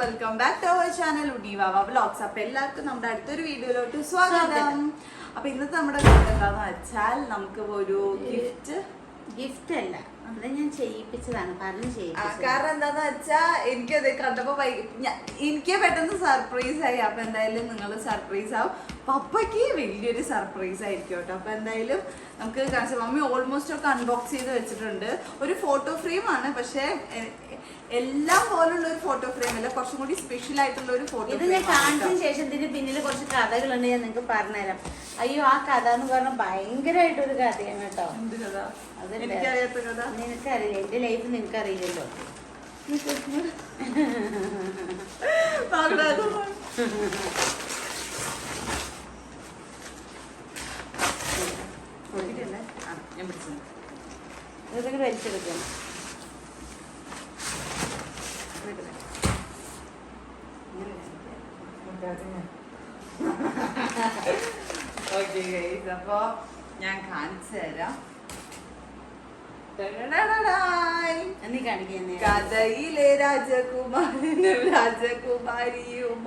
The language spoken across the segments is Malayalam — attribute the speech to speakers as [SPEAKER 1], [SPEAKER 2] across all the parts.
[SPEAKER 1] Welcome back to our channel ഉഡീവാവ vlogs അപ്പൊ എല്ലാവർക്കും നമ്മുടെ അടുത്തൊരു വീഡിയോയിലോട്ട് സ്വാഗതം. അപ്പൊ ഇന്നത്തെ നമ്മുടെ കഥ എന്താന്ന് വെച്ചാൽ നമുക്ക് ഒരു ഗിഫ്റ്റ്
[SPEAKER 2] ഗിഫ്റ്റ് അല്ല. അത് ഞാൻ ചെയ്യിപ്പിച്ചതാണ്. പറഞ്ഞു ചെയ്യിപ്പിച്ചത്
[SPEAKER 1] കാരണം എന്താന്ന് വെച്ചാ എനിക്കത് കണ്ടപ്പോ എനിക്ക് പെട്ടെന്ന് സർപ്രൈസ് ആയി. അപ്പൊ എന്തായാലും നിങ്ങൾ സർപ്രൈസ് ആവും. പപ്പയ്ക്ക് വലിയൊരു സർപ്രൈസ് ആയിരിക്കും കേട്ടോ. അപ്പം എന്തായാലും നമുക്ക് കാണിച്ച മമ്മി ഓൾമോസ്റ്റ് ഒക്കെ അൺബോക്സ് ചെയ്ത് വെച്ചിട്ടുണ്ട്. ഒരു ഫോട്ടോ ഫ്രെയിമാണ് പക്ഷേ എല്ലാം പോലുള്ള ഒരു ഫോട്ടോ ഫ്രെയിം അല്ല. കുറച്ചും കൂടി സ്പെഷ്യൽ ആയിട്ടുള്ള ഒരു ഫോട്ടോ
[SPEAKER 2] ഇത് ഞാൻ കാണിച്ചതിന് ശേഷം ഇതിന്റെ പിന്നിൽ കുറച്ച് കഥകളുണ്ട്. ഞാൻ നിങ്ങൾക്ക് പറഞ്ഞുതരാം. അയ്യോ ആ കഥ എന്ന് പറഞ്ഞാൽ ഭയങ്കരമായിട്ടൊരു കഥയാണ് കേട്ടോ.
[SPEAKER 1] എനിക്കറിയാത്ത കഥ.
[SPEAKER 2] നിനക്കറിയില്ല? എന്റെ ലൈഫ് നിനക്കറിയില്ലല്ലോ.
[SPEAKER 1] പാടാതെ നോക്കിയിട്ടല്ലേ? ആ, ഞാൻ പിടിച്ചു
[SPEAKER 2] ഇതൊക്കെ വലിച്ചെടുക്കണം
[SPEAKER 1] ഓക്കെ ഗൈസ് അപ്പൊ ഞാൻ കാണിച്ചു തരാം. കഥയിലെ രാജകുമാരനും രാജകുമാരിയും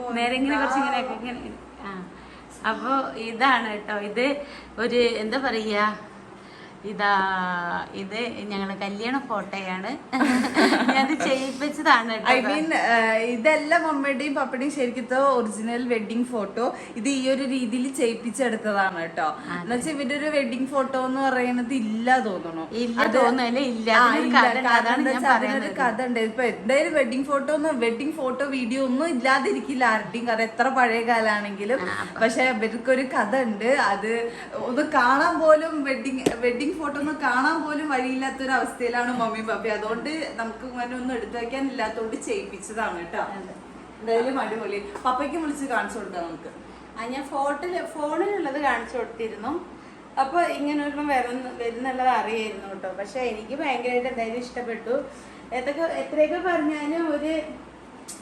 [SPEAKER 2] അപ്പോ ഇതാണ് കേട്ടോ. ഇത് ഒരു എന്താ പറയാ ഇതാ ഇത് ഞങ്ങളുടെ കല്യാണ ഫോട്ടോയാണ്. ഞാനത് ചെയ്യിപ്പിച്ചതാണ്
[SPEAKER 1] ഐ മീൻ ഇതെല്ലാം മമ്മയുടെയും പപ്പയുടെയും ശരിക്കത്തെ ഒറിജിനൽ വെഡിങ് ഫോട്ടോ ഇത് ഈ ഒരു രീതിയിൽ ചെയ്യിപ്പിച്ചെടുത്തതാണ് കേട്ടോ. എന്നുവെച്ചാൽ ഇവരുടെ ഒരു വെഡിങ് ഫോട്ടോ എന്ന് പറയുന്നത് ഇല്ല തോന്നണു
[SPEAKER 2] ഇല്ല തോന്നുന്നു ഇല്ല. അതിനൊരു കഥ ഉണ്ട്.
[SPEAKER 1] ഇപ്പൊ എന്തായാലും വെഡിങ് ഫോട്ടോ ഒന്നും വെഡിങ് ഫോട്ടോ വീഡിയോ ഒന്നും ഇല്ലാതിരിക്കില്ല. ആരുടെയും കഥ എത്ര പഴയ കാലാണെങ്കിലും. പക്ഷെ ഇവർക്കൊരു കഥ ഉണ്ട്. അത് ഒന്ന് കാണാൻ പോലും വെഡിങ് വെഡിങ് ഫോട്ടോ ഒന്നും കാണാൻ പോലും വഴിയില്ലാത്ത ഒരു അവസ്ഥയിലാണ് മമ്മി പപ്പി. അതുകൊണ്ട് നമുക്ക് ഇങ്ങനെ ഒന്നും എടുത്തു വയ്ക്കാൻ ഇല്ലാത്തതുകൊണ്ട് ചെയ്യിപ്പിച്ചതാണ് കേട്ടോ. എന്തായാലും അടിപൊളി. പപ്പയ്ക്ക് വിളിച്ച് കാണിച്ചു കൊടുക്കാം നമുക്ക്.
[SPEAKER 2] ആ ഞാൻ ഫോട്ടോ ഫോണിലുള്ളത് കാണിച്ചു കൊടുത്തിരുന്നു. അപ്പൊ ഇങ്ങനെ ഒരു വരുന്ന വരുന്നുള്ളത് അറിയായിരുന്നു കേട്ടോ. പക്ഷെ എനിക്ക് ഭയങ്കരമായിട്ട് എന്തായാലും ഇഷ്ടപ്പെട്ടു. എത്രയൊക്കെ എത്രയൊക്കെ പറഞ്ഞാലും ഒരു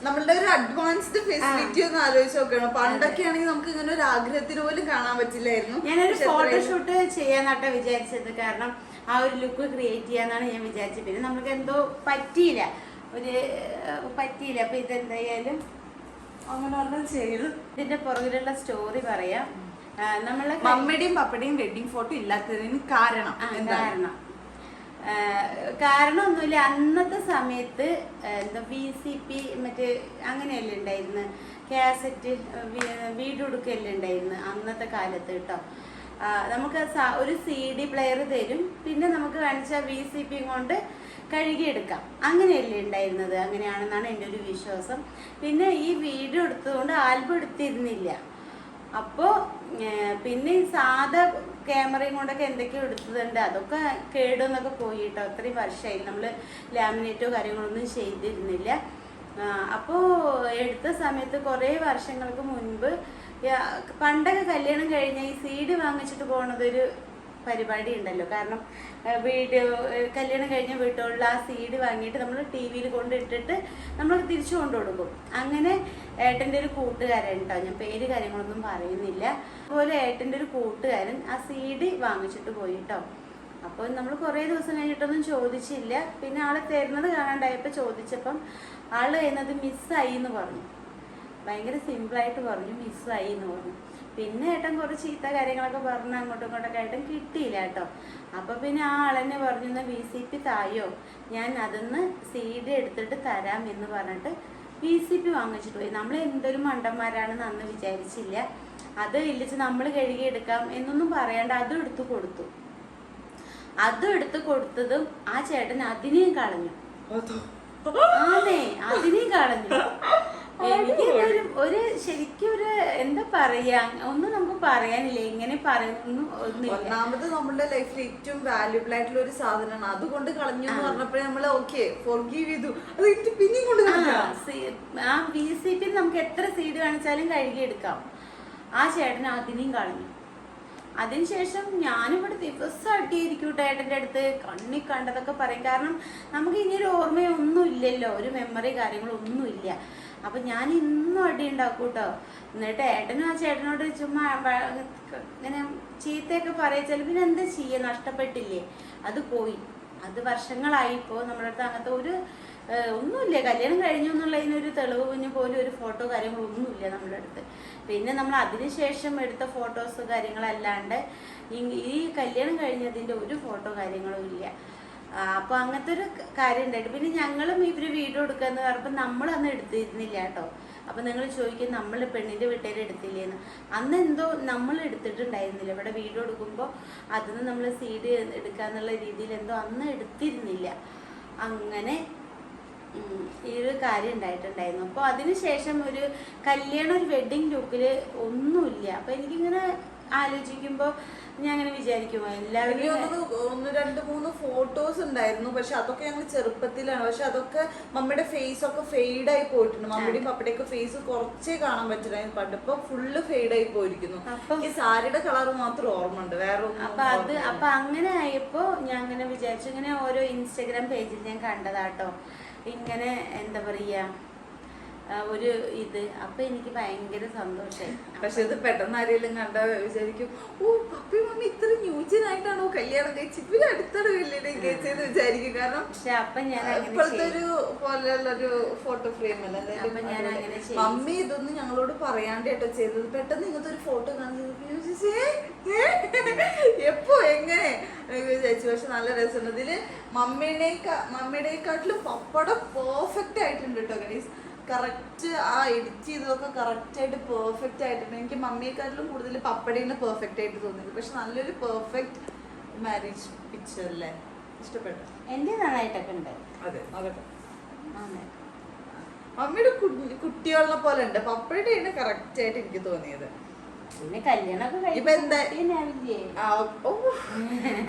[SPEAKER 1] നമ്മളുടെ ഒരു അഡ്വാൻസ്ഡ് ഫെസിലിറ്റി ഒന്ന് ആലോചിച്ച് നോക്കണം. പണ്ടൊക്കെ ആണെങ്കിൽ നമുക്ക് ഇങ്ങനെ ഒരു ആഗ്രഹത്തിന് പോലും കാണാൻ പറ്റില്ലായിരുന്നു.
[SPEAKER 2] ഞാനൊരു ഫോട്ടോഷൂട്ട് ചെയ്യാനാട്ട വിചാരിച്ചത്. കാരണം ആ ഒരു ലുക്ക് ക്രിയേറ്റ് ചെയ്യാന്നാണ് ഞാൻ വിചാരിച്ചത്. പിന്നെ നമുക്ക് എന്തോ പറ്റിയില്ല. ഒരു പറ്റിയില്ല. അപ്പൊ ഇതെന്തായാലും
[SPEAKER 1] അങ്ങനെ പറഞ്ഞാൽ ചെയ്ത്
[SPEAKER 2] ഇതിന്റെ പുറകിലുള്ള സ്റ്റോറി പറയാം. നമ്മളെ
[SPEAKER 1] മമ്മയുടെയും പപ്പയുടെയും വെഡിങ് ഫോട്ടോ ഇല്ലാത്തതിന് കാരണം
[SPEAKER 2] കാരണം. കാരണമൊന്നുമില്ല. അന്നത്തെ സമയത്ത് എന്താ വി സി പി മറ്റേ അങ്ങനെയല്ലേ ഉണ്ടായിരുന്നു? കാസറ്റ് വീടുടുക്കല്ലേ ഉണ്ടായിരുന്നു അന്നത്തെ കാലത്ത് കേട്ടോ. നമുക്ക് ഒരു സി ഡി പ്ലെയർ തരും. പിന്നെ നമുക്ക് കാണിച്ച വി സി പി കൊണ്ട് കഴുകിയെടുക്കാം. അങ്ങനെയല്ലേ ഉണ്ടായിരുന്നത്? അങ്ങനെയാണെന്നാണ് എന്റെ ഒരു വിശ്വാസം. പിന്നെ ഈ വീഡിയോ എടുത്തതുകൊണ്ട് ആൽബം എടുത്തിരുന്നില്ല. അപ്പോൾ പിന്നെ ഈ സാധാ ക്യാമറയും കൊണ്ടൊക്കെ എന്തൊക്കെയോ എടുത്തതുണ്ട്. അതൊക്കെ കേടുന്നൊക്കെ പോയി കേട്ടോ അത്രയും വർഷമായി നമ്മൾ ലാമിനേറ്റോ കാര്യങ്ങളൊന്നും ചെയ്തിരുന്നില്ല. അപ്പോൾ എടുത്ത സമയത്ത് കുറേ വർഷങ്ങൾക്ക് മുൻപ് പണ്ടൊക്കെ കല്യാണം കഴിഞ്ഞ ഈ സീഡ് വാങ്ങിച്ചിട്ട് പോണതൊരു പരിപാടി ഉണ്ടല്ലോ കാരണം വീട് കല്യാണം കഴിഞ്ഞ വീട്ടുകളിൽ ആ സീഡ് വാങ്ങിയിട്ട് നമ്മൾ ടി വിയിൽ കൊണ്ടിട്ടിട്ട് നമ്മൾ തിരിച്ചു കൊണ്ടു കൊടുക്കും അങ്ങനെ ഏട്ടന്റെ ഒരു കൂട്ടുകാരൻ കേട്ടോ ഞാൻ പേര് കാര്യങ്ങളൊന്നും പറയുന്നില്ല. അതുപോലെ ഏട്ടന്റെ ഒരു കൂട്ടുകാരൻ ആ സീഡ് വാങ്ങിച്ചിട്ട് പോയി കേട്ടോ അപ്പോൾ നമ്മൾ കുറേ ദിവസം കഴിഞ്ഞിട്ടൊന്നും ചോദിച്ചില്ല. പിന്നെ ആളെ തരുന്നത് കാണാണ്ടായപ്പോൾ ചോദിച്ചപ്പം ആൾ എന്നത് മിസ്സായി എന്ന് പറഞ്ഞു. ഭയങ്കര സിമ്പിളായിട്ട് പറഞ്ഞു മിസ്സായി എന്ന് പറഞ്ഞു. പിന്നെ ഏട്ടൻ കുറച്ച് ചീത്ത കാര്യങ്ങളൊക്കെ പറഞ്ഞ് അങ്ങോട്ടും ഇങ്ങോട്ടൊക്കെ ആയിട്ടും കിട്ടിയില്ല കേട്ടോ. അപ്പൊ പിന്നെ ആ ആളെന്നെ പറഞ്ഞു വി സി പി തായോ? ഞാൻ അതിന്ന് സി ഡി എടുത്തിട്ട് തരാം എന്ന് പറഞ്ഞിട്ട് വി സി പി വാങ്ങിച്ചിട്ട് പോയി. നമ്മൾ എന്തൊരു മണ്ടന്മാരാണെന്ന് അന്ന് വിചാരിച്ചില്ല. അത് ഇല്ലിച്ച് നമ്മൾ കഴുകിയെടുക്കാം എന്നൊന്നും പറയാണ്ട്. അതും എടുത്തു കൊടുത്തു. അതും എടുത്തു കൊടുത്തതും ആ ചേട്ടൻ അതിനെയും കളഞ്ഞു. അതെ? അതിനെയും കളഞ്ഞു. എനിക്ക് ഒരു ഒരു ശരിക്കും ഒരു എന്താ പറയാ ഒന്നും നമുക്ക് പറയാനില്ല എങ്ങനെ പറയുന്നു
[SPEAKER 1] ഒന്നാമത് നമ്മുടെ ലൈഫിൽ ഏറ്റവും വാല്യുബിൾ ആയിട്ടുള്ള ഒരു സാധനമാണ്. അതുകൊണ്ട് കളഞ്ഞു എന്ന് പറഞ്ഞപ്പോഴേ നമ്മൾ ഓക്കെ ഫോർഗീവ് ചെയ്തു. അത് പിന്നെ കൊണ്ട്
[SPEAKER 2] ആ,
[SPEAKER 1] ബി
[SPEAKER 2] സി- പി നമുക്ക് എത്ര സീഡ് കാണിച്ചാലും കഴുകിയെടുക്കാം ആ ചേട്ടൻ അതിനെയും കളഞ്ഞു. അതിനുശേഷം ഞാനിവിടെ ദിവസം അടിയായിരിക്കും കേട്ടോ ഏട്ടന്റെ അടുത്ത്. കണ്ണി കണ്ടതൊക്കെ പറയും. കാരണം നമുക്ക് ഇനി ഒരു ഓർമ്മയൊന്നും ഇല്ലല്ലോ ഒരു മെമ്മറി കാര്യങ്ങളൊന്നും ഇല്ല അപ്പൊ ഞാൻ ഇന്നും അടി ഉണ്ടാക്കും കേട്ടോ എന്നിട്ട് ഏട്ടനും ആ ചേട്ടനോട് ചുമ്മാ ഇങ്ങനെ ചീത്തയൊക്കെ പറയിച്ചാൽ പിന്നെ എന്താ ചെയ്യുക നഷ്ടപ്പെട്ടില്ലേ? അത് പോയി. അത് വർഷങ്ങളായി ഇപ്പോ നമ്മുടെ അടുത്ത് അങ്ങനത്തെ ഒരു ഒന്നുമില്ല. കല്യാണം കഴിഞ്ഞു എന്നുള്ളതിനൊരു തെളിവ് പിന്നെ പോലും ഒരു ഫോട്ടോ കാര്യങ്ങളൊന്നുമില്ല നമ്മുടെ അടുത്ത്. പിന്നെ നമ്മൾ അതിനുശേഷം എടുത്ത ഫോട്ടോസ് കാര്യങ്ങളല്ലാണ്ട് ഈ കല്യാണം കഴിഞ്ഞതിന്റെ ഒരു ഫോട്ടോ കാര്യങ്ങളും ഇല്ല. ആ, അപ്പൊ അങ്ങനത്തെ ഒരു കാര്യം ഉണ്ടായിട്ട് പിന്നെ ഞങ്ങളും ഇവർ വീട് എടുക്കാന്ന് പറഞ്ഞപ്പോ നമ്മൾ അന്ന് എടുത്തിരുന്നില്ല കേട്ടോ. അപ്പൊ നിങ്ങൾ ചോദിക്കും നമ്മൾ പെണ്ണിന്റെ വീട്ടുകാർ എടുത്തില്ലേന്ന്. അന്ന് എന്തോ നമ്മൾ എടുത്തിട്ടുണ്ടായിരുന്നില്ല. ഇവിടെ വീഡിയോ എടുക്കുമ്പോൾ അതിന് നമ്മൾ സീഡ് എടുക്കാന്നുള്ള രീതിയിൽ എന്തോ അന്ന് എടുത്തിരുന്നില്ല. അങ്ങനെ ഈ ഒരു കാര്യം ഉണ്ടായിട്ടുണ്ടായിരുന്നു. അപ്പോൾ അതിനുശേഷം ഒരു കല്യാണം ഒരു വെഡിങ് ലുക്കിൽ ഒന്നുമില്ല. അപ്പൊ എനിക്കിങ്ങനെ ആലോചിക്കുമ്പോൾ ഞാൻ അങ്ങനെ വിചാരിക്കുമോ എല്ലാവരും
[SPEAKER 1] ഒന്ന് രണ്ട് മൂന്ന് ഫോട്ടോസ് ഉണ്ടായിരുന്നു. പക്ഷെ അതൊക്കെ ഞങ്ങൾ ചെറുപ്പത്തിലാണ്. പക്ഷെ അതൊക്കെ മമ്മിയുടെ ഫേസ് ഒക്കെ ഫെയ്ഡ് ആയി പോയിട്ടുണ്ട്. മമ്മിയുടെയും പപ്പയുടെയൊക്കെ ഫേസ് കുറച്ചേ കാണാൻ പറ്റുന്നായിരുന്നു പണ്ട് ഇപ്പൊ ഫുള്ള് ഫെയ്ഡ് ആയി പോയിരിക്കുന്നു. ഈ സാരിയുടെ കളർ മാത്രം ഓർമ്മ ഉണ്ട് വേറെ
[SPEAKER 2] അപ്പൊ അത്. അപ്പൊ അങ്ങനെ ആയപ്പോ ഞാൻ അങ്ങനെ വിചാരിച്ചു. ഇങ്ങനെ ഓരോ ഇൻസ്റ്റഗ്രാം പേജിൽ ഞാൻ കണ്ടതാട്ടോ. ഇങ്ങനെ എന്താ പറയാ ഒരു ഇത്. അപ്പൊ എനിക്ക് ഭയങ്കര സന്തോഷമായി
[SPEAKER 1] പക്ഷെ ഇത് പെട്ടെന്ന് ആരെങ്കിലും കണ്ട വിചാരിക്കും ഓ പപ്പി മമ്മി ഇത്ര ന്യൂജനായിട്ടാണോ കല്യാണം കഴിച്ചു ഇവർ അടുത്താണ് കല്യാണം കഴിച്ചത് വിചാരിക്കും. കാരണം
[SPEAKER 2] പക്ഷെ അപ്പൊ ഞാൻ
[SPEAKER 1] ഇപ്പോഴത്തെ ഒരു പോലെയുള്ള ഒരു ഫോട്ടോ ഫ്രെയിം അല്ല. മമ്മി ഇതൊന്നും ഞങ്ങളോട് പറയാണ്ട് കേട്ടോ ചെയ്തത്. പെട്ടെന്ന് ഇങ്ങനത്തെ ഒരു ഫോട്ടോ എപ്പോ എങ്ങനെ? വിചാരിച്ചു. പക്ഷെ നല്ല രസമുണ്ട്. ഇതിൽ മമ്മിയുടെ മമ്മിയുടെക്കാട്ടിലും പപ്പട പെർഫെക്റ്റ് ആയിട്ടുണ്ട് കേട്ടോ ഗണീസ് കറക്റ്റ് ആ എഡിറ്റ് ചെയ്തതൊക്കെ കറക്റ്റ് ആയിട്ട് പെർഫെക്റ്റ് ആയിട്ടുണ്ട് എനിക്ക് മമ്മിയെക്കാട്ടിലും കൂടുതൽ പപ്പടേനെ പെർഫെക്റ്റ് ആയിട്ട് തോന്നിയത്. പക്ഷെ നല്ലൊരു പെർഫെക്റ്റ് മാരേജ് പിക്ചർ അല്ലേ? ഇഷ്ടപ്പെട്ടു.
[SPEAKER 2] എന്റെ നന്നായിട്ടൊക്കെ ഉണ്ട്.
[SPEAKER 1] അതെ നോക്കട്ടെ. മമ്മിയുടെ കുട്ടികളെ പോലെ ഉണ്ട്. പപ്പയുടെ കറക്റ്റ് ആയിട്ട് എനിക്ക് തോന്നിയത്.
[SPEAKER 2] പിന്നെ കല്യാണമൊക്കെ
[SPEAKER 1] ഇപ്പൊ എന്താ-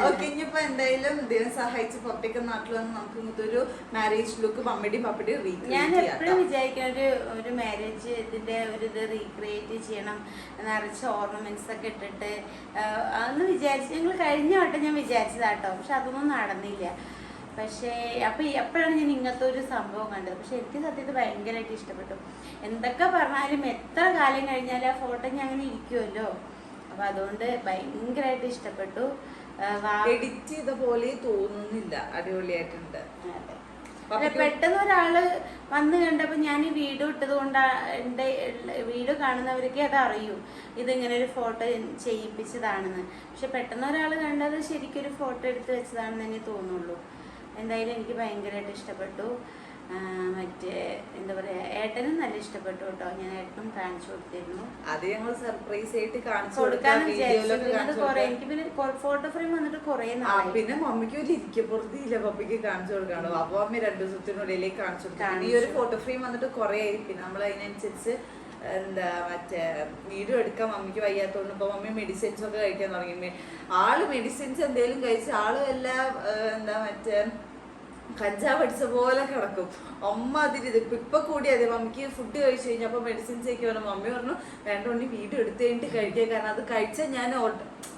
[SPEAKER 1] ഓക്കെ ഇനിയിപ്പോ എന്തായാലും ദൈവം സഹായിച്ച് പപ്പയ്ക്ക് നാട്ടിൽ വന്ന് നമുക്ക് ഒരു മാരേജ് ലുക്ക് മമ്മിയുടെയും പപ്പയുടെയും
[SPEAKER 2] ഞാൻ എപ്പോഴും വിചാരിക്കുന്ന ഒരു ഒരു മാരേജ് ഇതിന്റെ ഒരു ഇത് റീക്രിയേറ്റ് ചെയ്യണം നിറച്ച് ഓർണമെന്റ്സ് ഒക്കെ ഇട്ടിട്ട് അന്ന് വിചാരിച്ചു ഞങ്ങൾ കഴിഞ്ഞ വട്ടം ഞാൻ വിചാരിച്ചതാട്ടോ പക്ഷെ അതൊന്നും നടന്നില്ല. പക്ഷേ അപ്പൊ എപ്പോഴാണ് ഞാൻ ഇങ്ങനത്തെ ഒരു സംഭവം കണ്ടത്. പക്ഷെ എനിക്ക് സത്യത്തിൽ ഭയങ്കരമായിട്ട് ഇഷ്ടപ്പെട്ടു. എന്തൊക്കെ പറഞ്ഞാലും എത്ര കാലം കഴിഞ്ഞാൽ ആ ഫോട്ടോ ഞാൻ അങ്ങനെ ഇരിക്കുമല്ലോ അപ്പൊ അതുകൊണ്ട് ഭയങ്കരമായിട്ട് ഇഷ്ടപ്പെട്ടു.
[SPEAKER 1] എഡിറ്റ് ചെയ്ത പോലെ തോന്നുന്നില്ല. അടിപൊളിയായിട്ടുണ്ട്.
[SPEAKER 2] അതെ. പെട്ടെന്ന് ഒരാൾ വന്ന് കണ്ടപ്പോ ഞാൻ ഈ വീഡിയോ ഇട്ടത് കൊണ്ട് എന്റെ വീഡിയോ കാണുന്നവർക്ക് അത് അറിയൂ. ഇതിങ്ങനെ ഒരു ഫോട്ടോ ചെയ്യിപ്പിച്ചതാണെന്ന്. പക്ഷെ പെട്ടെന്ന് ഒരാൾ കണ്ടത് ശരിക്കും ഒരു ഫോട്ടോ എടുത്ത് വെച്ചതാണെന്ന് തന്നെ തോന്നുള്ളൂ. എന്തായാലും എനിക്ക് ഭയങ്കരമായിട്ട് ഇഷ്ടപ്പെട്ടു. മറ്റേ എന്താ പറയാ ഏട്ടനും നല്ല ഇഷ്ടപ്പെട്ടു കേട്ടോ. ഞാൻ ഏട്ടനും കാണിച്ചു കൊടുത്തിരുന്നു.
[SPEAKER 1] അത് ഞങ്ങൾ സർപ്രൈസ് ആയിട്ട് കാണിച്ചു കൊടുക്കാൻ
[SPEAKER 2] കുറെ എനിക്ക് പിന്നെ ഫോട്ടോ ഫ്രെയിം വന്നിട്ട് കുറെ
[SPEAKER 1] പിന്നെ മമ്മിക്ക് ഒരു ഇരിക്കപ്പുറത്തില്ല പപ്പിക്ക് കാണിച്ചു കൊടുക്കാണോ അപ്പൊ അമ്മ രണ്ടു ദിവസത്തിനുള്ളിലേക്ക് കാണിച്ചു കൊടുക്കാം ഈ ഒരു ഫോട്ടോ ഫ്രെയിം വന്നിട്ട് കുറെ ആയിരിക്കും നമ്മൾ അതിനനുസരിച്ച് എന്താ മറ്റേ വീഡിയോ എടുക്കാൻ മമ്മിക്ക് വയ്യാത്തോണ്ട് ഇപ്പൊ മമ്മി മെഡിസിൻസ് ഒക്കെ കഴിക്കാൻ തുടങ്ങി. ആൾ മെഡിസിൻസ് എന്തെങ്കിലും കഴിച്ച് ആളും എല്ലാം എന്താ മറ്റേ കഞ്ചാവ് അടിച്ച പോലെ കിടക്കും. അമ്മ അതിന് ഇത് ഇപ്പൊ കൂടി അതെ മമ്മിക്ക് ഫുഡ് കഴിച്ചു കഴിഞ്ഞപ്പോ മെഡിസിൻസ് ഒക്കെ പറഞ്ഞു മമ്മി പറഞ്ഞു വേണ്ട ഉണ്ണി വീഡിയോ എടുത്തു കഴിഞ്ഞിട്ട് കഴിക്കുക കാരണം അത് കഴിച്ചാൽ ഞാൻ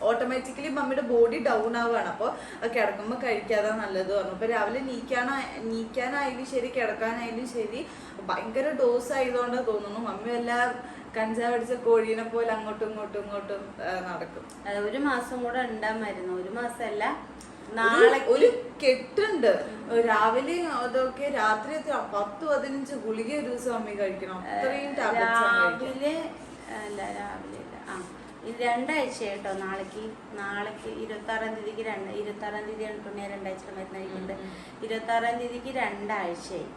[SPEAKER 1] ഓട്ടോമാറ്റിക്കലി മമ്മിയുടെ ബോഡി ഡൗൺ ആവുകയാണ്. അപ്പോൾ കിടക്കുമ്പോൾ കഴിക്കാതെ നല്ലത് പറഞ്ഞു. അപ്പോൾ രാവിലെ നീക്കാനാ നീക്കാനായാലും ശരി കിടക്കാനായാലും ശരി ഭയങ്കര ഡോസ് ആയതുകൊണ്ട് തോന്നുന്നു. മമ്മി എല്ലാം കഞ്ചാവ് അടിച്ച കോഴീനെ പോലെ അങ്ങോട്ടും ഇങ്ങോട്ടും ഇങ്ങോട്ടും നടക്കും.
[SPEAKER 2] ഒരു മാസം കൂടെ ഉണ്ടാകുമായിരുന്നു ഒരു മാസമല്ല നാളെ
[SPEAKER 1] ഒരു കെട്ടുണ്ട്. രാവിലെ അതൊക്കെ രാത്രി പത്ത് പതിനഞ്ച് ഗുളിക ഒരു ദിവസം അമ്മ കഴിക്കണം. അത്രയും
[SPEAKER 2] രാവിലെ അല്ല രാവിലെ ആ രണ്ടാഴ്ച കേട്ടോ നാളേക്ക്. നാളേക്ക് ഇരുപത്തി ആറാം തീയതിക്ക് രണ്ട് ഇരുപത്തി ആറാം തീയതിയാണ് പിന്നെ രണ്ടാഴ്ച മരുന്ന് കഴിക്കുന്നത് ഇരുപത്തി ആറാം തീയതിക്ക് രണ്ടാഴ്ചയായി.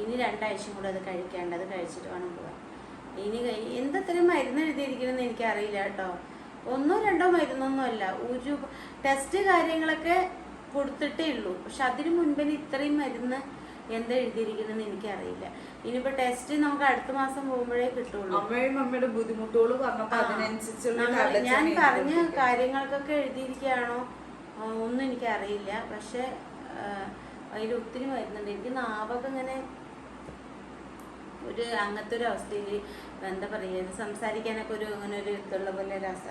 [SPEAKER 2] ഇനി രണ്ടാഴ്ചയും കൂടെ അത് കഴിക്കേണ്ടത് കഴിച്ചിട്ട് വേണം പോവാൻ. ഇനി എന്തത്രയും മരുന്ന് എഴുതിയിരിക്കണമെന്ന് എനിക്കറിയില്ല കേട്ടോ. ഒന്നോ രണ്ടോ മരുന്നൊന്നും അല്ല ഒരു ടെസ്റ്റ് കാര്യങ്ങളൊക്കെ കൊടുത്തിട്ടേ ഉള്ളൂ. പക്ഷെ അതിനു മുൻപിന് ഇത്രയും മരുന്ന് എന്താ എഴുതിയിരിക്കുന്നത് എനിക്കറിയില്ല. ഇനിയിപ്പോ ടെസ്റ്റ് നമുക്ക് അടുത്ത മാസം പോകുമ്പോഴേ കിട്ടുള്ളൂ.
[SPEAKER 1] അമ്മയും അമ്മയുടെ ബുദ്ധിമുട്ടുകൾ
[SPEAKER 2] ഞാൻ പറഞ്ഞ കാര്യങ്ങൾക്കൊക്കെ എഴുതിയിരിക്കുകയാണോ? ഒന്നും എനിക്കറിയില്ല. പക്ഷെ അതിൽ ഒത്തിരി മരുന്നുണ്ട്. എനിക്ക് നാവൊക്കെ ഇങ്ങനെ ഒരു അങ്ങനത്തെ ഒരു അവസ്ഥയിൽ എന്താ പറയുക സംസാരിക്കാനൊക്കെ ഒരു അങ്ങനെ ഒരു ഇതുള്ള പോലെ ഒരു അവസ്ഥ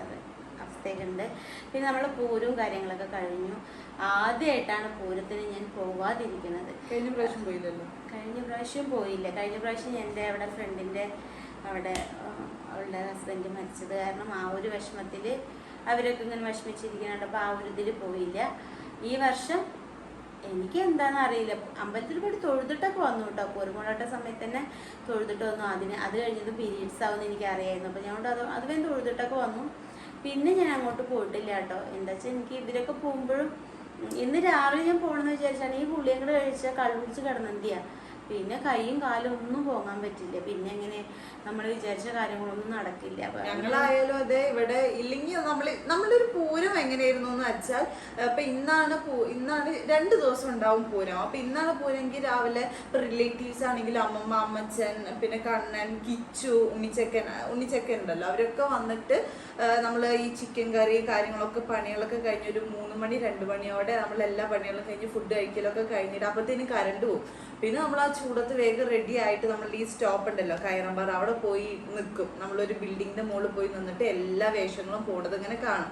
[SPEAKER 2] അവസ്ഥയിലുണ്ട്. പിന്നെ നമ്മൾ പൂരവും കാര്യങ്ങളൊക്കെ കഴിഞ്ഞു. ആദ്യമായിട്ടാണ് പൂരത്തിന് ഞാൻ പോവാതിരിക്കുന്നത്.
[SPEAKER 1] കഴിഞ്ഞ പ്രാവശ്യം പോയില്ലല്ലോ?
[SPEAKER 2] കഴിഞ്ഞ പ്രാവശ്യം പോയില്ല. കഴിഞ്ഞ പ്രാവശ്യം എന്റെ അവിടെ ഫ്രണ്ടിന്റെ അവിടെ അവളുടെ ഹസ്ബൻഡ് മരിച്ചത് കാരണം ആ ഒരു വിഷമത്തിൽ അവരൊക്കെ ഇങ്ങനെ വിഷമിച്ചിരിക്കുന്നുണ്ട്. അപ്പോൾ ആ ഒരു ഇതിൽ പോയില്ല. ഈ വർഷം എനിക്ക് എന്താണെന്ന് അറിയില്ല അമ്പലത്തിൽ പോയിട്ട് തൊഴുതിട്ടൊക്കെ വന്നു കേട്ടോ. പൂരമോടാട്ട സമയത്ത് തന്നെ തൊഴുതിട്ട് വന്നു. അതിന് അത് കഴിഞ്ഞത് പീരീഡ്സ് ആവുമെന്ന് എനിക്ക് അറിയായിരുന്നു അപ്പോൾ ഞാൻ അത് അത് വേണ്ടി തൊഴുതിട്ടൊക്കെ വന്നു. പിന്നെ ഞാൻ അങ്ങോട്ട് പോയിട്ടില്ല കേട്ടോ. എന്താ വെച്ചാൽ എനിക്ക് ഇതിലൊക്കെ പോകുമ്പോഴും ഇന്ന് രാവിലെ ഞാൻ പോകണമെന്ന് വിചാരിച്ചാണ് ഈ പുളിയും കൂടെ കഴിച്ചാൽ കള്ളുപിടിച്ച് കിടന്നെന്തിയാ പിന്നെ കൈയും കാലും ഒന്നും പോകാൻ പറ്റില്ല. പിന്നെ എങ്ങനെ നമ്മൾ വിചാരിച്ച കാര്യങ്ങളൊന്നും നടക്കില്ല.
[SPEAKER 1] ഞങ്ങളായാലും അതെ ഇവിടെ ഇല്ലെങ്കിൽ നമ്മൾ നമ്മൾ ഒരു പൂരം എങ്ങനെയായിരുന്നു എന്ന് വെച്ചാൽ ഇപ്പൊ ഇന്നാണ് ഇന്നാണ് രണ്ട് ദിവസം ഉണ്ടാവും പൂരം. അപ്പൊ ഇന്നാണ് പൂരമെങ്കിൽ രാവിലെ റിലേറ്റീവ്സ് ആണെങ്കിൽ അമ്മമ്മ അമ്മച്ചൻ പിന്നെ കണ്ണൻ കിച്ചു ഉണ്ണിച്ചക്കൻ ഉണ്ണിച്ചക്കൻ ഉണ്ടല്ലോ. അവരൊക്കെ വന്നിട്ട് നമ്മൾ ഈ ചിക്കൻ കറി കാര്യങ്ങളൊക്കെ പണികളൊക്കെ കഴിഞ്ഞ് ഒരു മൂന്ന് മണി രണ്ട് മണിയോടെ നമ്മൾ എല്ലാ പണികളും കഴിഞ്ഞ് ഫുഡ് കഴിക്കലൊക്കെ കഴിഞ്ഞിട്ട് അപ്പത്തേനും കറണ്ട് പോകും പിന്നെ നമ്മൾ ആ ചൂടത്ത് വേഗം റെഡി ആയിട്ട് നമ്മൾ ഈ സ്റ്റോപ്പ് ഉണ്ടല്ലോ കയറമ്പാറ അവിടെ പോയി നിൽക്കും. നമ്മളൊരു ബിൽഡിങ്ങിന്റെ മുകളിൽ പോയി നിന്നിട്ട് എല്ലാ വേഷങ്ങളും പോണത് ഇങ്ങനെ കാണും.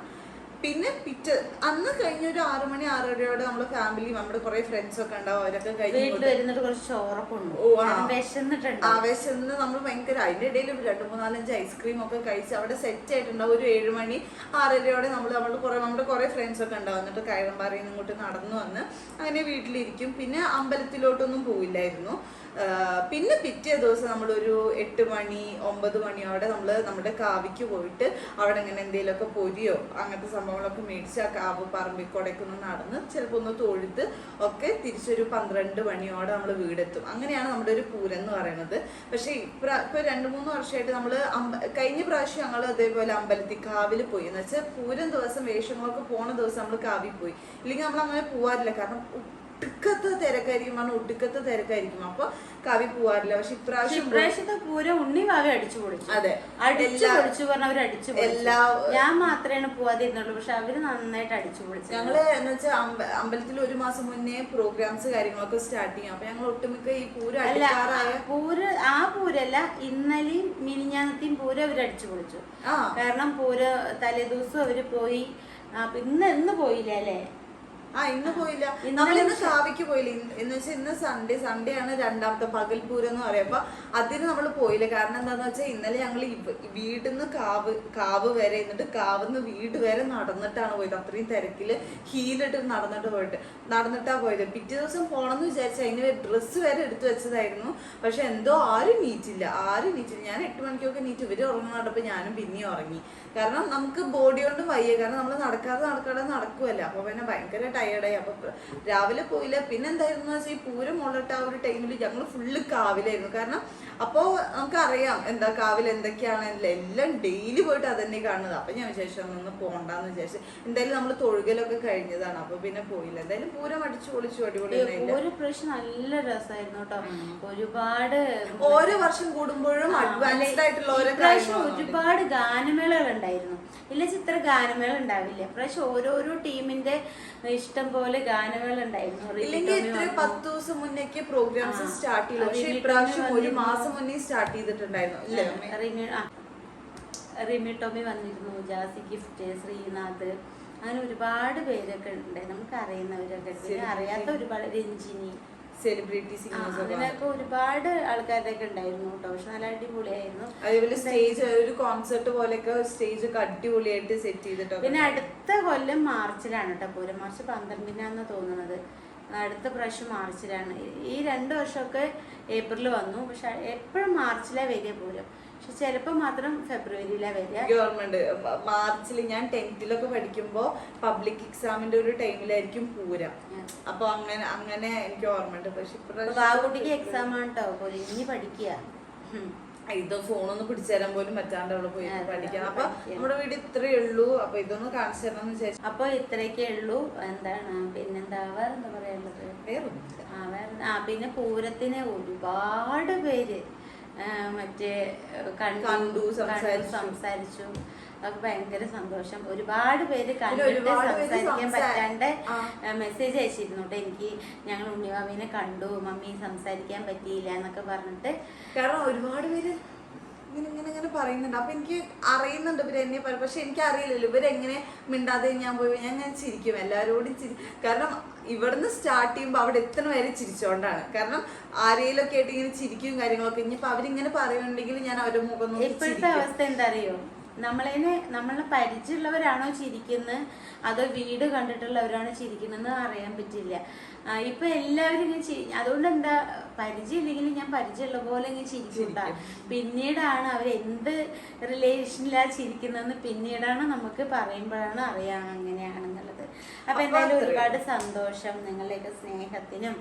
[SPEAKER 1] പിന്നെ പിറ്റേ അന്ന് കഴിഞ്ഞ ഒരു ആറു മണി ആറരയോടെ നമ്മൾ ഫാമിലി നമ്മുടെ കുറെ ഫ്രണ്ട്സ് ഒക്കെ ഉണ്ടാവും അവരൊക്കെ കഴിഞ്ഞിട്ട് ആ. ആവേശം നമ്മൾ ഭയങ്കര അതിന്റെ ഇടയിൽ രണ്ട് മൂന്നാലഞ്ച് ഐസ്ക്രീം ഒക്കെ കഴിച്ച് അവിടെ സെറ്റ് ആയിട്ടുണ്ടാവും ഒരു ഏഴ് മണി ആറരയോടെ നമ്മൾ നമ്മുടെ കുറെ നമ്മുടെ കുറെ ഫ്രണ്ട്സ് ഒക്കെ ഉണ്ടാവും. എന്നിട്ട് കയറമ്പാറയിൽ നിന്ന് ഇങ്ങോട്ട് നടന്നു വന്ന് അങ്ങനെ വീട്ടിലിരിക്കും. പിന്നെ അമ്പലത്തിലോട്ടൊന്നും പോയില്ലായിരുന്നു പിന്നെ പിറ്റേ ദിവസം നമ്മളൊരു എട്ട് മണി ഒമ്പത് മണിയോടെ നമ്മൾ നമ്മുടെ കാവിക്ക് പോയിട്ട് അവിടെ ഇങ്ങനെ എന്തെങ്കിലുമൊക്കെ പൊരിയോ അങ്ങനത്തെ സംഭവങ്ങളൊക്കെ മേടിച്ച് ആ കാവ് പറമ്പിൽ ഒന്ന് നടന്ന് ചിലപ്പോൾ ഒന്ന് തൊഴുത്ത് ഒക്കെ തിരിച്ചൊരു പന്ത്രണ്ട് മണിയോടെ നമ്മൾ വീടെത്തും. അങ്ങനെയാണ് നമ്മുടെ ഒരു പൂരം എന്ന് പറയുന്നത്. പക്ഷേ ഇപ്രാ ഇപ്പൊ രണ്ട് മൂന്ന് വർഷമായിട്ട് നമ്മൾ കഴിഞ്ഞ പ്രാവശ്യം ഞങ്ങൾ അതേപോലെ അമ്പലത്തിൽ കാവിൽ പോയി. എന്ന് വെച്ചാൽ പൂരം ദിവസം വേഷങ്ങളൊക്കെ പോണ ദിവസം നമ്മൾ കാവിൽ പോയി. ഇല്ലെങ്കിൽ നമ്മൾ അങ്ങനെ പോവാറില്ല. കാരണം ഒടുക്കത്തെ തിരക്കായിരിക്കും പറഞ്ഞ ഒടുക്കത്തെ തിരക്കായിരിക്കും. അപ്പൊ കവി പോവാറില്ല. പക്ഷെ ഇപ്രാവശ്യം.
[SPEAKER 2] ഇപ്രാവശ്യത്തെ പൂരം ഉണ്ണി ഭാവി അടിച്ചു പൊളിച്ചു.
[SPEAKER 1] അതെ.
[SPEAKER 2] അടിച്ചു പൊളിച്ചു പറഞ്ഞ അവർ അടിച്ചു
[SPEAKER 1] എല്ലാ-
[SPEAKER 2] ഞാൻ മാത്രമേ പോവാതിരുന്നുള്ളൂ പക്ഷെ അവർ നന്നായിട്ട് അടിച്ചു പൊളിച്ചു.
[SPEAKER 1] ഞങ്ങൾ എന്ന് വെച്ചാൽ അമ്പലത്തിൽ ഒരു മാസം മുന്നേ പ്രോഗ്രാംസ് കാര്യങ്ങളൊക്കെ സ്റ്റാർട്ട് ചെയ്യും. അപ്പൊ ഞങ്ങൾ ഒട്ടുമിക്ക ഈ പൂരം അടുക്കാറായ
[SPEAKER 2] പൂര ആ പൂരല്ല ഇന്നലെയും മിനിഞ്ഞാന്നത്തെയും പൂരം അവർ അടിച്ചു പൊളിച്ചു. കാരണം പൂര തലേദിവസം അവർ പോയി. ഇന്ന് ഇന്ന് പോയില്ല അല്ലേ?
[SPEAKER 1] ആ ഇന്ന് പോയില്ല. നമ്മളിന്ന് കാവിക്ക് പോയില്ല. എന്ന് വെച്ചാൽ ഇന്ന് സൺഡേ സൺഡേ ആണ് രണ്ടാമത്തെ പകൽപൂരം എന്ന് പറയുമ്പോൾ അതിന് നമ്മൾ പോയില്ല. കാരണം എന്താന്ന് വെച്ചാൽ ഇന്നലെ ഞങ്ങൾ വീട്ടിൽ നിന്ന് കാവ് കാവ് വരെ എന്നിട്ട് കാവുന്ന് വീട് വരെ നടന്നിട്ടാണ് പോയത്. അത്രയും തിരക്കിൽ ഹീലിട്ട് നടന്നിട്ട് പോയിട്ട് നടന്നിട്ടാ പോയത്. പിറ്റേ ദിവസം പോണെന്ന് വിചാരിച്ച അതിന് ഡ്രസ്സ് വരെ എടുത്തു വെച്ചതായിരുന്നു. പക്ഷെ എന്തോ ആരും നീറ്റില്ല ആരും നീറ്റില്ല ഞാൻ എട്ട് മണിക്കൊക്കെ നീറ്റ് ഇവർ ഉറങ്ങുന്നതപ്പോ ഞാനും പിന്നെയും ഉറങ്ങി. കാരണം നമുക്ക് ബോഡി കൊണ്ട് വയ്യ. കാരണം നമ്മൾ നടക്കാതെ നടക്കാതെ നടക്കുമല്ല അപ്പോൾ പിന്നെ ഭയങ്കര ടയേർഡായി അപ്പൊ രാവിലെ പോയില്ല. പിന്നെ എന്തായിരുന്നു വെച്ചാൽ ഈ പൂരം മുള്ളട്ട ആ ഒരു ടൈമിൽ ഞങ്ങൾ ഫുള്ള് കാവിലായിരുന്നു. കാരണം അപ്പോ നമുക്കറിയാം എന്താ കാവിൽ എന്തൊക്കെയാണ്. എല്ലാം ഡെയിലി പോയിട്ട് അതന്നെ കാണുന്നത്. അപ്പൊ ഞാൻ വിചാരിച്ചു ഒന്ന് പോണ്ടെന്ന് വിചാരിച്ചു. എന്തായാലും നമ്മൾ തൊഴുകലൊക്കെ കഴിഞ്ഞതാണ്. അപ്പൊ പിന്നെ പോയില്ല. എന്തായാലും പൂരം അടിച്ചു പൊളിച്ചു അടിപൊളി
[SPEAKER 2] ഒരു പ്രാവശ്യം നല്ല രസമായിരുന്നു കേട്ടോ. ഒരുപാട്
[SPEAKER 1] ഓരോ വർഷം കൂടുമ്പോഴും അഡ്വാൻസ്ഡ് ആയിട്ടുള്ള ഓരോ
[SPEAKER 2] ഒരുപാട് ഗാനമേളകൾ ഉണ്ടായിരുന്നു. ഇല്ല ചിത്ര ഗാനമേള ഉണ്ടാവില്ല. പ്രാവശ്യം ഓരോരോ ടീമിന്റെ ഇഷ്ടം പോലെ ഗാനങ്ങൾ ഉണ്ടായിരുന്നു റിമി
[SPEAKER 1] ഇല്ലെങ്കിൽ ഇത്ര പത്ത് ദിവസം മുന്നേക്ക് പ്രോഗ്രാംസ് സ്റ്റാർട്ട് ചെയ്തു. പക്ഷെ ഇപ്രാവശ്യം ഒരു
[SPEAKER 2] വന്നിരുന്നു.
[SPEAKER 1] മാസം മുന്നേ സ്റ്റാർട്ട് ചെയ്തിട്ടുണ്ടായിരുന്നു?
[SPEAKER 2] റിമി ടോമി വന്നിരുന്നു. ജാസി ഗിഫ്റ്റ് ശ്രീനാഥ് അങ്ങനെ ഒരുപാട് പേരൊക്കെ ഉണ്ട് നമുക്ക് അറിയുന്നവരൊക്കെ. അറിയാത്ത ഒരുപാട് രഞ്ജിനി
[SPEAKER 1] സെലിബ്രിറ്റി സിംഗേഴ്സ്
[SPEAKER 2] അങ്ങനെയൊക്കെ ഒരുപാട് ആൾക്കാരൊക്കെ ഉണ്ടായിരുന്നു കേട്ടോ. പക്ഷെ നല്ല അടിപൊളിയായിരുന്നു.
[SPEAKER 1] അതേപോലെ സ്റ്റേജ് ഒരു കോൺസെർട്ട് പോലെയൊക്കെ സ്റ്റേജ് ഒക്കെ അടിപൊളിയായിട്ട് സെറ്റ് ചെയ്തിട്ടോ
[SPEAKER 2] പിന്നെ അടുത്ത കൊല്ലം മാർച്ചിലാണ് കേട്ടോ പൂരം മാർച്ച് പന്ത്രണ്ടിനാന്ന് തോന്നുന്നത് അടുത്ത പ്രാവശ്യം മാർച്ചിലാണ്. ഈ രണ്ട് വർഷമൊക്കെ ഏപ്രിൽ വന്നു. പക്ഷെ എപ്പോഴും മാർച്ചിലാണ് വരിക പൂരം പക്ഷെ ചിലപ്പോൾ മാത്രം ഫെബ്രുവരിയിലാണ് വരിക.
[SPEAKER 1] ഗവൺമെന്റ് മാർച്ചിൽ ഞാൻ ടെൻത്തിലൊക്കെ പഠിക്കുമ്പോ പബ്ലിക് എക്സാമിന്റെ ഒരു ടൈമിലായിരിക്കും പൂരം. അപ്പൊ അങ്ങനെ അങ്ങനെ എനിക്ക് ഓർമ്മയുണ്ട്. പക്ഷെ
[SPEAKER 2] അപ്പൊ ബാബുട്ടിക്ക് എക്സാം ആണ് കേട്ടോ പോലെ ഇനി പഠിക്കുക.
[SPEAKER 1] ഇതോ ഫോണൊന്ന് പിടിച്ചു തരാൻ പോലും പറ്റാണ്ട് അവിടെ പോയി
[SPEAKER 2] പഠിക്കാം
[SPEAKER 1] പഠിക്കണം അപ്പൊ നമ്മുടെ വീട് ഇത്രയേ ഉള്ളൂ. അപ്പൊ ഇതൊന്ന് കാണിച്ചു തരണം എന്ന് വിചാരിച്ചു.
[SPEAKER 2] അപ്പോൾ ഇത്രയൊക്കെ ഉള്ളൂ. എന്താണ്? പിന്നെന്താ? വേറെ എന്താ പറയാനുള്ളത് ആ വേറെ ആ പിന്നെ പൂരത്തിന് ഒരുപാട് പേര് മറ്റേ കണ്ടു
[SPEAKER 1] സംസാരിച്ചു.
[SPEAKER 2] അതൊക്കെ ഭയങ്കര സന്തോഷം. ഒരുപാട് പേര് കണ്ടിട്ട് സംസാരിക്കാൻ പറ്റാണ്ട് മെസ്സേജ് അയച്ചിരുന്നു കേട്ടോ എനിക്ക് ഞങ്ങൾ ഉണ്ണിമാവിനെ കണ്ടു. മമ്മി സംസാരിക്കാൻ പറ്റിയില്ല എന്നൊക്കെ പറഞ്ഞിട്ട്
[SPEAKER 1] കാരണം ഒരുപാട് പേര് ഇങ്ങനെ ഇങ്ങനെ ഇങ്ങനെ പറയുന്നുണ്ട്. അപ്പൊ എനിക്ക് അറിയുന്നുണ്ട് ഇവർ എന്നെ പറയും പക്ഷെ എനിക്ക് അറിയില്ലല്ലോ ഇവരെങ്ങനെ മിണ്ടാതെ ഞാൻ പോയി ഞാൻ ഞാൻ ചിരിക്കും. എല്ലാവരോടും ചിരി. കാരണം ഇവിടുന്ന് സ്റ്റാർട്ട് ചെയ്യുമ്പോൾ അവിടെ എത്തണ വരെ ചിരിച്ചോണ്ടാണ്. കാരണം ആരെയിലൊക്കെ ആയിട്ട് ഇങ്ങനെ ചിരിക്കും കാര്യങ്ങളൊക്കെ. ഇനിയിപ്പോ അവരിങ്ങനെ പറയുന്നുണ്ടെങ്കിൽ ഞാൻ അവരുടെ മുഖം നോക്കി
[SPEAKER 2] ഇപ്പോഴത്തെ. അവസ്ഥ എന്താ അറിയോ? നമ്മളതിനെ നമ്മളെ പരിചയമുള്ളവരാണോ ചിരിക്കുന്നത് അതോ വീട് കണ്ടിട്ടുള്ളവരാണോ ചിരിക്കുന്നതെന്ന് അറിയാൻ പറ്റില്ല. ഇപ്പൊ എല്ലാവരും ഇങ്ങനെ ചിരി അതുകൊണ്ട് എന്താ പരിചയം ഇല്ലെങ്കിലും ഞാൻ പരിചയമുള്ള പോലെ ഇങ്ങനെ ചിരിക്കൂട്ടാ പിന്നീടാണ് അവർ എന്ത് റിലേഷനിലാ ചിരിക്കുന്നതെന്ന് പിന്നീടാണ് നമുക്ക് പറയുമ്പോഴാണ് അറിയാം അങ്ങനെയാണെന്നുള്ളത്. അപ്പൊ എന്തായാലും ഒരുപാട് സന്തോഷം നിങ്ങളുടെയൊക്കെ സ്നേഹത്തിനും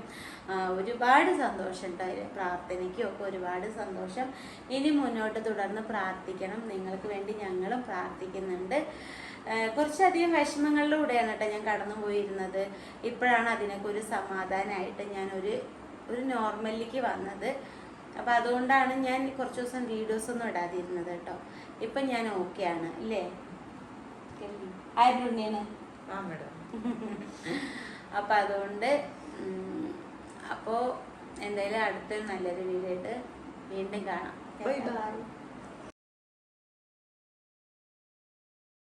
[SPEAKER 2] ഒരുപാട് സന്തോഷം പ്രാർത്ഥനയ്ക്കും ഒക്കെ ഒരുപാട് സന്തോഷം. ഇനി മുന്നോട്ട് തുടർന്ന് പ്രാർത്ഥിക്കണം. നിങ്ങൾക്ക് വേണ്ടി ഞങ്ങളും പ്രാർത്ഥിക്കുന്നുണ്ട്. കുറച്ചധികം വിഷമങ്ങളിലൂടെയാണ് കേട്ടോ ഞാൻ കടന്നു പോയിരുന്നത് ഇപ്പോഴാണ് അതിനൊക്കെ ഒരു സമാധാനമായിട്ട് ഞാൻ ഒരു ഒരു നോർമലിലേക്ക് വന്നത്. അപ്പം അതുകൊണ്ടാണ് ഞാൻ കുറച്ച് ദിവസം വീഡിയോസ് ഒന്നും ഇടാതിരുന്നത് കേട്ടോ. ഇപ്പം ഞാൻ ഓക്കെ ആണ് ഇല്ലേ ആരുണ്യാണ്
[SPEAKER 1] ആ മേഡം
[SPEAKER 2] അപ്പം അതുകൊണ്ട് അപ്പോ അപ്പോൾ എന്തായാലും അടുത്ത നല്ലൊരു വീഡിയോ ആയിട്ട് വീണ്ടും കാണാം.